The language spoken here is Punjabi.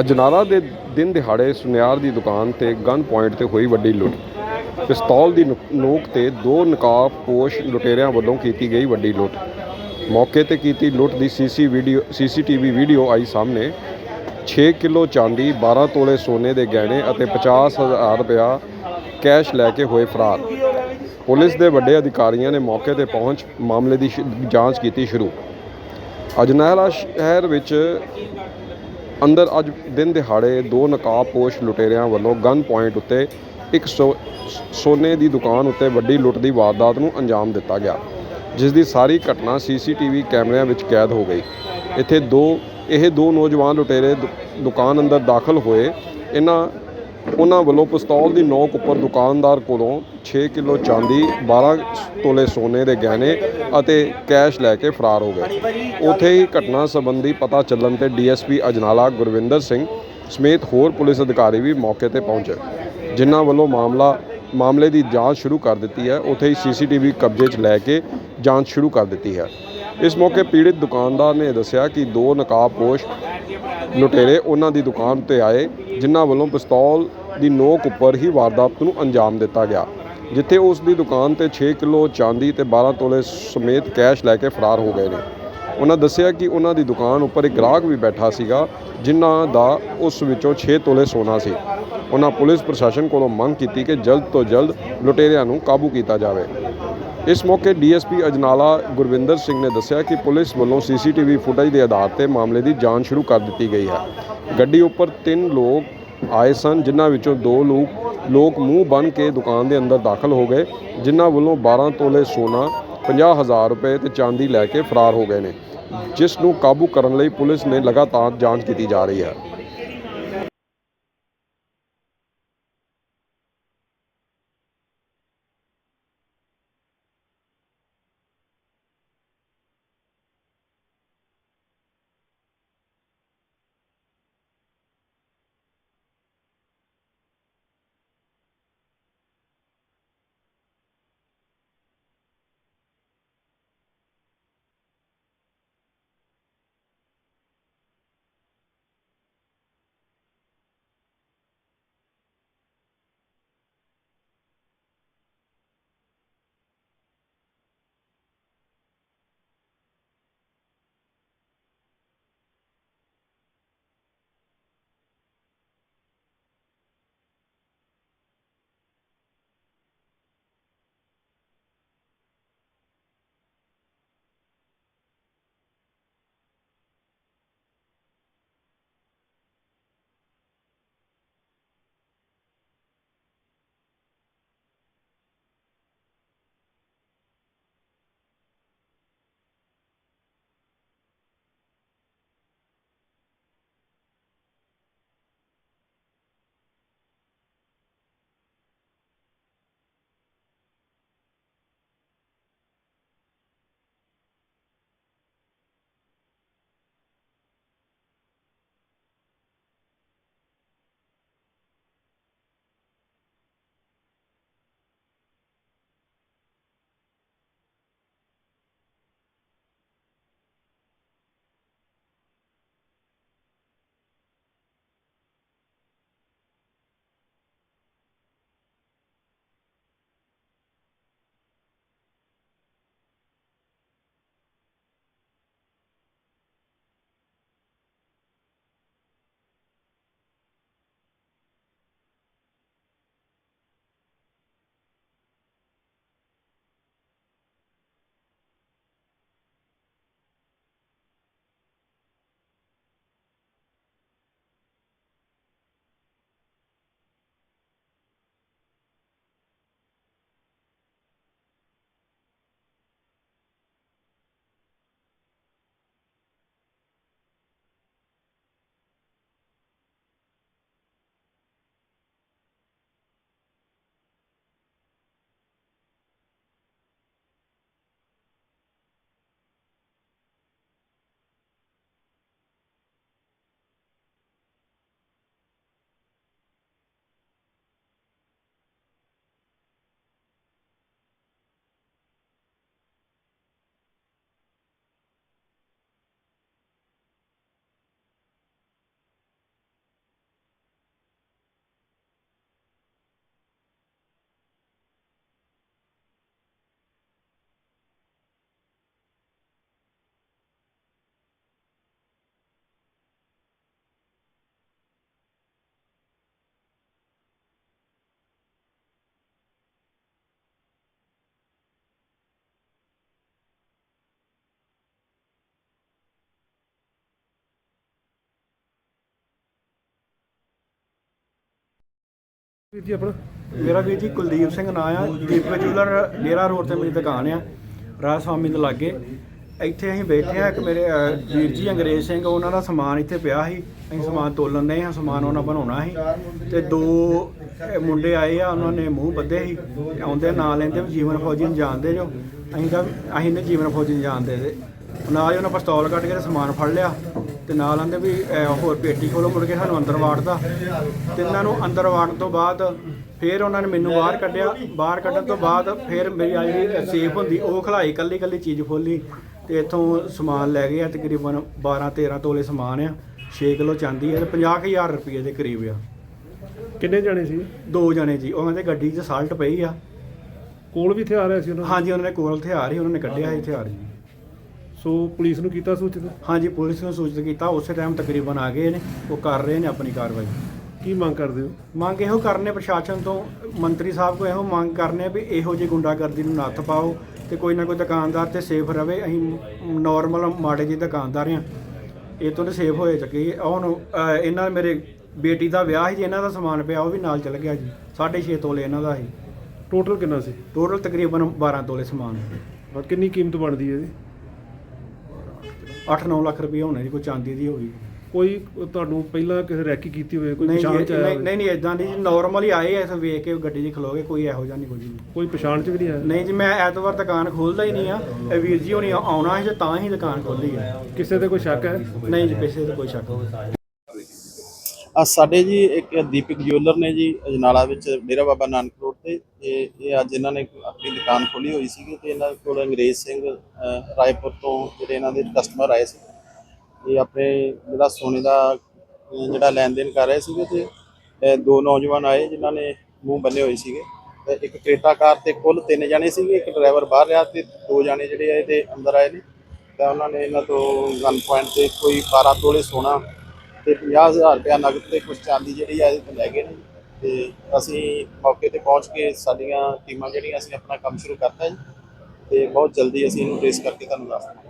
ਅਜਨਾਲਾ ਦੇ ਦਿਨ ਦਿਹਾੜੇ ਸੁਨਿਆਰ ਦੀ ਦੁਕਾਨ ਤੇ ਗਨ ਪੁਆਇੰਟ ਤੇ ਹੋਈ ਵੱਡੀ ਲੁੱਟ। ਪਿਸਤੌਲ ਦੀ ਨੁ- ਨੋਕ ਤੇ ਦੋ ਨਕਾਬਪੋਸ਼ ਲੁਟੇਰਿਆਂ ਵੱਲੋਂ ਕੀਤੀ ਗਈ ਵੱਡੀ ਲੁੱਟ। ਮੌਕੇ ਤੇ ਕੀਤੀ ਲੁੱਟ ਦੀ ਸੀਸੀ ਵੀਡੀਓ, ਸੀਸੀਟੀਵੀ ਵੀਡੀਓ ਆਈ ਸਾਹਮਣੇ। 6 ਕਿਲੋ ਚਾਂਦੀ 12 ਤੋਲੇ ਸੋਨੇ ਦੇ ਗਹਿਣੇ ਅਤੇ 50000 ਰੁਪਇਆ ਕੈਸ਼ ਲੈ ਕੇ ਹੋਏ ਫਰਾਰ। ਪੁਲਿਸ ਦੇ ਵੱਡੇ ਅਧਿਕਾਰੀਆਂ ਨੇ ਮੌਕੇ ਤੇ ਪਹੁੰਚ ਮਾਮਲੇ ਦੀ ਸ਼- ਜਾਂਚ ਕੀਤੀ ਸ਼ੁਰੂ। ਅਜਨਾਲਾ ਸ਼ਹਿਰ ਵਿੱਚ ਅੰਦਰ ਅੱਜ ਦਿਨ ਦਿਹਾੜੇ ਦੋ ਨਕਾਬਪੋਸ਼ ਲੁਟੇਰਿਆਂ ਵੱਲੋਂ ਗਨ ਪੁਆਇੰਟ ਉੱਤੇ ਇੱਕ ਸੋ- ਸੋਨੇ ਦੀ ਦੁਕਾਨ ਉੱਤੇ ਵੱਡੀ ਲੁੱਟ ਦੀ ਵਾਰਦਾਤ ਨੂੰ ਅੰਜਾਮ ਦਿੱਤਾ ਗਿਆ ਜਿਸ ਦੀ ਸਾਰੀ ਘਟਨਾ ਸੀਸੀਟੀਵੀ ਕੈਮਰਿਆਂ ਵਿੱਚ ਕੈਦ ਹੋ ਗਈ। ਇੱਥੇ ਦੋ ਇਹ ਦੋ ਨੌਜਵਾਨ ਲੁਟੇਰੇ ਦੁ- ਦੁਕਾਨ ਅੰਦਰ ਦਾਖਲ ਹੋਏ। ਇਹਨਾਂ ਉਹਨਾਂ ਵੱਲੋਂ ਪਿਸਤੌਲ ਦੀ ਨੋਕ ਉੱਪਰ ਦੁਕਾਨਦਾਰ ਕੋਲੋਂ 6 ਕਿਲੋ ਚਾਂਦੀ 12 ਤੋਲੇ ਸੋਨੇ ਦੇ ਗਹਿਣੇ ਅਤੇ ਕੈਸ਼ ਲੈ ਕੇ ਫਰਾਰ ਹੋ ਗਏ। ਉੱਥੇ ਹੀ ਘਟਨਾ ਸੰਬੰਧੀ ਪਤਾ ਚੱਲਣ ਤੇ ਡੀਐਸਪੀ ਅਜਨਾਲਾ ਗੁਰਵਿੰਦਰ ਸਿੰਘ ਸਮੇਤ ਹੋਰ ਪੁਲਿਸ ਅਧਿਕਾਰੀ ਵੀ ਮੌਕੇ ਤੇ ਪਹੁੰਚੇ। ਜਿਨ੍ਹਾਂ ਵੱਲੋਂ ਮਾਮਲਾ, ਮਾਮਲੇ ਦੀ ਜਾਂਚ ਸ਼ੁਰੂ ਕਰ ਦਿੱਤੀ ਹੈ। ਉੱਥੇ ਹੀ ਸੀਸੀਟੀਵੀ ਕਬਜ਼ੇ 'ਚ ਲੈ ਕੇ ਜਾਂਚ ਸ਼ੁਰੂ ਕਰ ਦਿੱਤੀ ਹੈ। ਇਸ ਮੌਕੇ ਪੀੜਿਤ ਦੁਕਾਨਦਾਰ ਨੇ ਦੱਸਿਆ ਕਿ ਦੋ ਨਕਾਬਪੋਸ਼ ਲੁਟੇਰੇ ਉਹਨਾਂ ਦੀ ਦੁਕਾਨ ਤੇ ਆਏ, ਜਿਨ੍ਹਾਂ ਵੱਲੋਂ ਪਿਸਤੌਲ ਦੀ ਨੋਕ ਉੱਪਰ ਹੀ ਵਾਰਦਾਤ ਨੂੰ ਅੰਜਾਮ ਦਿੱਤਾ ਗਿਆ, ਜਿੱਥੇ ਉਸ ਦੀ ਦੁਕਾਨ ਤੇ 6 ਕਿਲੋ ਚਾਂਦੀ ਤੇ 12 ਤੋਲੇ ਸਮੇਤ ਕੈਸ਼ ਲੈ ਕੇ ਫਰਾਰ ਹੋ ਗਏ ਨੇ। ਉਹਨਾਂ ਦੱਸਿਆ ਕਿ ਉਹਨਾਂ ਦੀ ਦੁਕਾਨ ਉੱਪਰ ਇੱਕ ਗ੍ਰਾਹਕ ਵੀ ਬੈਠਾ ਸੀਗਾ, ਜਿਨ੍ਹਾਂ ਦਾ ਉਸ ਵਿੱਚੋਂ 6 ਤੋਲੇ ਸੋਨਾ ਸੀ। ਉਹਨਾਂ ਪੁਲਿਸ ਪ੍ਰਸ਼ਾਸਨ ਕੋਲੋਂ ਮੰਗ ਕੀਤੀ ਕਿ ਜਲਦ ਤੋਂ ਜਲਦ ਲੁਟੇਰਿਆਂ ਨੂੰ ਕਾਬੂ ਕੀਤਾ ਜਾਵੇ। ਇਸ ਮੌਕੇ ਡੀਐਸਪੀ ਅਜਨਾਲਾ ਗੁਰਵਿੰਦਰ ਸਿੰਘ ਨੇ ਦੱਸਿਆ ਕਿ ਪੁਲਿਸ ਵੱਲੋਂ ਸੀਸੀਟੀਵੀ ਫੁਟੇਜ ਦੇ ਆਧਾਰ ਤੇ ਮਾਮਲੇ ਦੀ ਜਾਂਚ ਸ਼ੁਰੂ ਕਰ ਦਿੱਤੀ ਗਈ ਹੈ। ਗੱਡੀ ਉੱਪਰ ਤਿੰਨ ਲੋਕ ਆਏ ਸਨ, ਜਿਨ੍ਹਾਂ ਵਿੱਚੋਂ ਦੋ ਲੋਕ ਲੋਕ ਮੂੰਹ ਬੰਨ ਕੇ ਦੁਕਾਨ ਦੇ ਅੰਦਰ ਦਾਖਲ ਹੋ ਗਏ, ਜਿਨ੍ਹਾਂ ਵੱਲੋਂ 12 ਤੋਲੇ ਸੋਨਾ 50000 ਰੁਪਏ ਤੇ ਚਾਂਦੀ ਲੈ ਕੇ ਫਰਾਰ ਹੋ ਗਏ ਨੇ। ਜਿਸ ਨੂੰ ਕਾਬੂ ਕਰਨ ਲਈ ਪੁਲਿਸ ਨੇ ਲਗਾਤਾਰ ਜਾਂਚ ਕੀਤੀ ਜਾ ਰਹੀ ਹੈ। ਵੀਰ ਜੀ ਆਪਣਾ। ਮੇਰਾ ਵੀਰ ਜੀ ਕੁਲਦੀਪ ਸਿੰਘ ਨਾਂ ਆ। ਦੀਪਕ ਜੂਲਰ ਡੇਰਾ ਰੋਡ ਤੇ ਮੇਰੀ ਦੁਕਾਨ ਆ। ਰਾਜ ਸਵਾਮੀ ਦੇ ਲਾਗੇ। ਇੱਥੇ ਅਸੀਂ ਬੈਠੇ ਆ ਇੱਕ ਮੇਰੇ ਅਹ, ਵੀਰ ਜੀ ਅੰਗਰੇਜ਼ ਸਿੰਘ ਉਹਨਾਂ ਦਾ ਸਮਾਨ ਇੱਥੇ ਪਿਆ ਸੀ। ਅਸੀਂ ਸਮਾਨ ਤੋਲਣ ਦੇ ਹਾਂ ਸਮਾਨ ਉਹਨਾਂ ਬਣਾਉਣਾ ਸੀ। ਤੇ ਦੋ ਅਹ, ਮੁੰਡੇ ਆਏ ਆ ਉਹਨਾਂ ਨੇ ਮੂੰਹ ਬੱਧੇ ਸੀ। ਤੇ ਆਉਂਦੇ ਨਾਂ ਲੈਂਦੇ ਵੀ ਜੀਵਨ ਫੌਜੀ ਨੂੰ ਜਾਣਦੇ ਜੋ। ਅਸੀਂ ਤਾਂ ਅਸੀਂ ਨੇ ਜੀਵਨ ਫੌਜੀ ਨੂੰ ਜਾਣਦੇ ਤੇ। ਨਾਲ ਹੀ ਉਹਨਾਂ ਪਿਸਤੌਲ ਕੱਢ ਕੇ ਤੇ ਸਮਾਨ ਫੜ ਲਿਆ। ਤੇ ਨਾਲ ਆਂਦੇ ਵੀ ਹੋਰ ਪੇਟੀ ਖੋਲੋ ਮੁੜ ਕੇ ਸਾਨੂੰ ਅੰਦਰ ਵਾੜਦਾ ਤਿੰਨਾਂ ਨੂੰ ਅੰਦਰ ਵਾੜਨ ਤੋਂ ਬਾਅਦ ਫਿਰ ਉਹਨਾਂ ਨੇ ਮੈਨੂੰ ਬਾਹਰ ਕੱਢਿਆ। ਬਾਹਰ ਕੱਢਣ ਤੋਂ ਬਾਅਦ ਫਿਰ ਮੇਰੀ ਆ ਜਿਹੜੀ ਸੇਫ ਹੁੰਦੀ ਉਹ ਖਲਾਈ ਕੱਲੀ ਕੱਲੀ ਚੀਜ਼ ਖੋਲੀ ਤੇ ਇੱਥੋਂ ਸਮਾਨ ਲੈ ਗਏ ਆ ਤਕਰੀਬਨ 12 13 ਤੋਲੇ ਸਮਾਨ ਆ 6 ਕਿਲੋ ਚਾਂਦੀ ਹੈ ਤੇ 50000 ਰੁਪਏ ਦੇ ਕਰੀਬ ਆ। ਕਿੰਨੇ ਜਾਣੇ ਸੀ? ਦੋ ਜਣੇ ਜੀ ਉਹਨਾਂ ਦੇ ਗੱਡੀ 'ਚ ਸਾਲਟ ਪਈ ਆ। ਕੋਲ ਵੀ ਹਥਿਆਰ ਆਇਆ ਸੀ ਉਹਨਾਂ ਦੇ? ਹਾਂਜੀ ਉਹਨਾਂ ਨੇ ਕੋਲ ਹਥਿਆਰ ਹੀ ਉਹਨਾਂ ਨੇ ਕੱਢਿਆ ਹਥਿਆਰ ਜੀ। ਸੋ ਪੁਲਿਸ ਨੂੰ ਕੀਤਾ ਸੂਚਿਤ? ਹਾਂਜੀ ਪੁਲਿਸ ਨੂੰ ਸੂਚਿਤ ਕੀਤਾ। ਉਸੇ ਟਾਈਮ ਤਕਰੀਬਨ ਆ ਗਏ ਨੇ। ਉਹ ਕਰ ਰਹੇ ਨੇ ਆਪਣੀ ਕਾਰਵਾਈ। ਕੀ ਮੰਗ ਕਰਦੇ ਹੋ? ਮੰਗ ਇਹੋ ਕਰਨੇ ਪ੍ਰਸ਼ਾਸਨ ਤੋਂ ਮੰਤਰੀ ਸਾਹਿਬ ਕੋ ਇਹੋ ਮੰਗ ਕਰਨੇ ਵੀ ਇਹੋ ਜਿਹੀ ਗੁੰਡਾਗਰਦੀ ਨੂੰ ਨੱਥ ਪਾਓ ਤੇ ਕੋਈ ਨਾ ਕੋਈ ਦੁਕਾਨਦਾਰ ਤੇ ਸੇਫ ਰਵੇ। ਅਸੀਂ ਨਾਰਮਲ ਮਾੜੇ ਜਿਹੇ ਦੁਕਾਨਦਾਰ ਆ ਇਹ ਤੋਂ ਤੇ ਸੇਫ ਹੋਏ ਚੱਕੇ ਹੁਣ ਇਹਨਾਂ ਮੇਰੇ ਬੇਟੀ ਦਾ ਵਿਆਹ ਸੀ ਜੀ ਇਹਨਾਂ ਦਾ ਸਮਾਨ ਪਿਆ ਉਹ ਵੀ ਨਾਲ ਚਲ ਗਿਆ ਜੀ। 6.5 ਤੋਲੇ ਇਹਨਾਂ ਦਾ ਸੀ। ਟੋਟਲ ਕਿੰਨਾ ਸੀ? ਟੋਟਲ ਤਕਰੀਬਨ 12 ਤੋਲੇ ਸਮਾਨ। ਕਿੰਨੀ ਕੀਮਤ ਬਣਦੀ ਹੈ ਇਹਦੀ 8-9 ਲੱਖ ਰੁਪਏ ਹੋਣੇ ਜੀ ਕੋਈ ਚਾਂਦੀ ਦੀ ਹੋਈ ਕੋਈ ਤੁਹਾਨੂੰ ਪਹਿਲਾਂ ਕਿਸੇ ਰੈਕੀ ਕੀਤੀ ਹੋਵੇ ਕੋਈ ਨਹੀਂ ਪਛਾਣ ਜੀ, ਚ ਆਇਆ ਨਹੀਂ ਹੋਵੇ? ਨਹੀਂ ਨਹੀਂ ਇਦਾਂ ਦੀ ਨਾਰਮਲ ਹੀ ਆਏ ਐ ਵੇਖ ਕੇ ਗੱਡੀ 'ਚ ਖਲੋਗੇ ਕੋਈ ਇਹੋ ਜਿਹਾ ਨਹੀਂ ਵੀ। ਕੋਈ ਪਛਾਣ ਚ ਵੀ ਨਹੀਂ ਆਇਆ? ਨਹੀਂ ਜੀ ਮੈਂ ਐਤਵਾਰ ਦੁਕਾਨ ਖੋਲਦਾ ਹੀ ਨਹੀਂ ਆ ਇਹ ਵੀਰ ਜੀ ਹੋਣੀ ਆਉਣਾ ਤੇ ਤਾਂ ਹੀ ਦੁਕਾਨ ਖੋਲੀ ਹੈ ਕਿਸੇ ਤੇ ਕੋਈ ਸ਼ੱਕ ਹੈ? ਨਹੀਂ ਜੀ ਕਿਸੇ ਤੇ ਕੋਈ ਸ਼ੱਕ ਨਹੀਂ। ਆ ਸਾਡੇ ਜੀ ਇੱਕ ਦੀਪਕ ਜਿਊਲਰ ਨੇ ਜੀ ਅਜਨਾਲਾ ਵਿੱਚ ਡੇਰਾ ਬਾਬਾ ਨਾਨਕ ਰੋਡ ਤੇ ਇਹ ਇਹ ਅੱਜ ਇਹਨਾਂ ਨੇ ਆਪਣੀ ਦੁਕਾਨ ਖੋਲੀ ਹੋਈ ਸੀਗੀ ਤੇ ਇਹਨਾਂ ਕੋਲ ਅੰਗਰੇਜ਼ ਸਿੰਘ ਰਾਏਪੁਰ ਤੋਂ ਜਿਹੜੇ ਇਹਨਾਂ ਦੇ ਕਸਟਮਰ ਆਏ ਸੀ। ਇਹ ਆਪਣੇ ਜਿਹੜਾ ਸੋਨੇ ਦਾ ਜਿਹੜਾ ਲੈਣ ਦੇਣ ਕਰ ਰਹੇ ਸੀਗੇ ਤੇ ਦੋ ਨੌਜਵਾਨ ਆਏ ਜਿਨ੍ਹਾਂ ਨੇ ਮੂੰਹ ਬੰਨੇ ਹੋਏ ਸੀਗੇ। ਤੇ ਇੱਕ ਕ੍ਰੇਟਾ ਕਾਰ ਤੇ ਕੁੱਲ ਤਿੰਨ ਜਣੇ ਸੀਗੇ, ਇੱਕ ਡਰਾਈਵਰ ਬਾਹਰ ਰਿਹਾ ਤੇ ਦੋ ਜਣੇ ਜਿਹੜੇ ਆ ਇਹਦੇ ਅੰਦਰ ਆਏ ਨੇ। ਤਾਂ ਉਹਨਾਂ ਨੇ ਇਹਨਾਂ ਤੋਂ ਗਨ ਪੁਆਇੰਟ ਤੇ ਕੋਈ 12 ਤੋਲੇ ਸੋਨਾ ਤੇ 50000 ਰੁਪਇਆ ਨਗਦ ਤੇ ਕੁਝ ਚਾਂਦੀ ਜਿਹੜੀ ਆ, ਇਹਦੇ ਤੋਂ ਲੈ ਗਏ ਨੇ। ਤੇ ਅਸੀਂ ਮੌਕੇ ਤੇ ਪਹੁੰਚ ਕੇ ਸਾਡੀਆਂ ਟੀਮਾਂ ਜਿਹੜੀਆਂ, ਅਸੀਂ ਆਪਣਾ ਕੰਮ ਸ਼ੁਰੂ ਕਰਤਾ ਜੀ। ਤੇ ਬਹੁਤ ਜਲਦੀ ਅਸੀਂ ਇਹਨੂੰ ਟ੍ਰੇਸ ਕਰਕੇ ਤੁਹਾਨੂੰ ਦੱਸ ਦਾਂਗੇ।